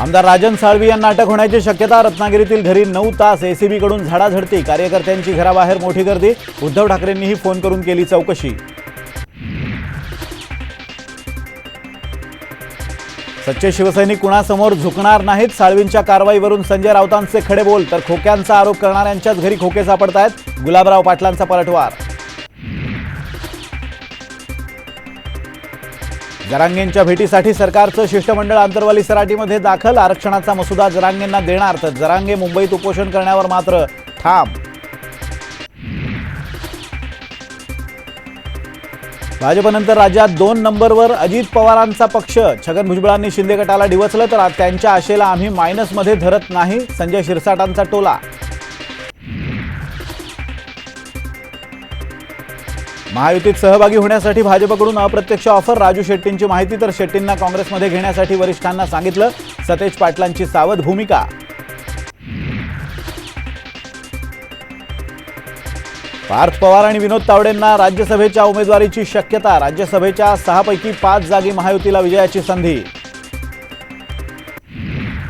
आमदार राजन साळवी यांना अटक होण्याची शक्यता रत्नागिरीतील घरी नऊ तास एसीबी कडून झाडाझडती. कार्यकर्त्यांची घराबाहेर मोठी गर्दी. उद्धव ठाकरेंनीही फोन करून केली चौकशी. सच्चे शिवसैनिक कुणासमोर झुकणार नाहीत? साळवींच्या कारवाईवरून संजय राऊतांचे खडे बोल तर खोक्यांचा आरोप करणाऱ्यांच्याच घरी खोके सापडतायत. गुलाबराव पाटलांचा पलटवार. जरांगेंच्या भेटीसाठी सरकारचं शिष्टमंडळ आंतरवाली सराटीमध्ये दाखल. आरक्षणाचा मसुदा जरांगेंना देणार तर जरांगे मुंबईत उपोषण करण्यावर मात्र ठाम. भाजपनंतर राज्यात दोन नंबरवर अजित पवारांचा पक्ष. छगन भुजबळांनी शिंदे गटाला डिवचलं तर त्यांच्या आशेला आम्ही मायनसमध्ये धरत नाही. संजय शिरसाटांचा टोला. महायुतीत सहभागी होण्यासाठी भाजपकडून अप्रत्यक्ष ऑफर राजू शेट्टींची माहिती तर शेट्टींना काँग्रेसमध्ये घेण्यासाठी वरिष्ठांना सांगितलं. सतेज पाटलांची सावध भूमिका. पार्थ पवार आणि विनोद तावडेंना राज्यसभेच्या उमेदवारीची शक्यता. राज्यसभेच्या सहापैकी पाच जागी महायुतीला विजयाची संधी.